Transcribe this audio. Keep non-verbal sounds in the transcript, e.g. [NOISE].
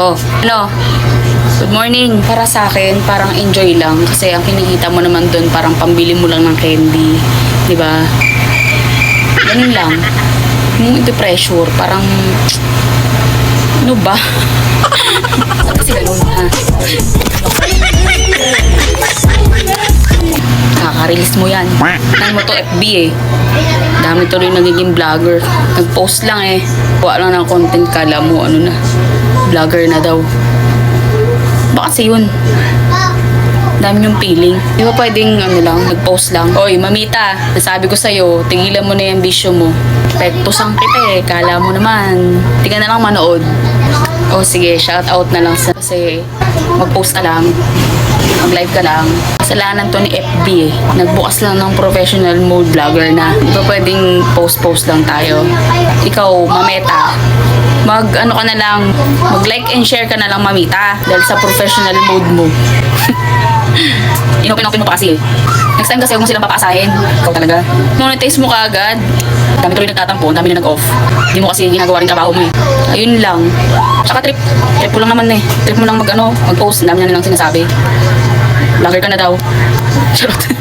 Oh, ano? Good morning. Para sa akin, parang enjoy lang. Kasi ang kinikita mo naman doon, parang pambili mo lang ng candy. Di ba? Ganun lang. Yung ito pressure, parang... Ano ba? [LAUGHS] Kasi ganun, ha? Kaka-release mo yan. Nang mo to FB eh. Dami tuloy nagiging vlogger. Nag-post lang eh. Kuha lang ng content kala mo ano na. Vlogger na daw. Baka kasi yun. Dami yung feeling. Di ba pwedeng ano lang, nag-post lang. Oy, mamita, nasabi ko sa'yo, tigilan mo na yung bisyo mo. Pektusan kita eh, kala mo naman. Di ka na lang manood. O sige, shout out na lang sa kasi mag-post ka lang. Mag-live ka lang. Kasalanan to ni FB eh. Nagbukas lang ng professional mode vlogger na. Di ba pwedeng post-post lang tayo? Ikaw, mameta, mag ano ka na lang, mag like and share ka na lang mamita dahil sa professional mode mo. [LAUGHS] Inopen-open mo pa kasi eh. Next time kasi huwag mo silang papaasahin. Ikaw talaga. Monetize mo ka agad. Dami tuloy nagtatampo, dami na nag-off. Hindi mo kasi ginagawa rin trabaho mo eh. Ayun lang. Tsaka trip. Trip mo lang naman eh. Trip mo lang mag ano, mag-post. Dami na nilang sinasabi. Vlogger ka na daw. [LAUGHS] Charot.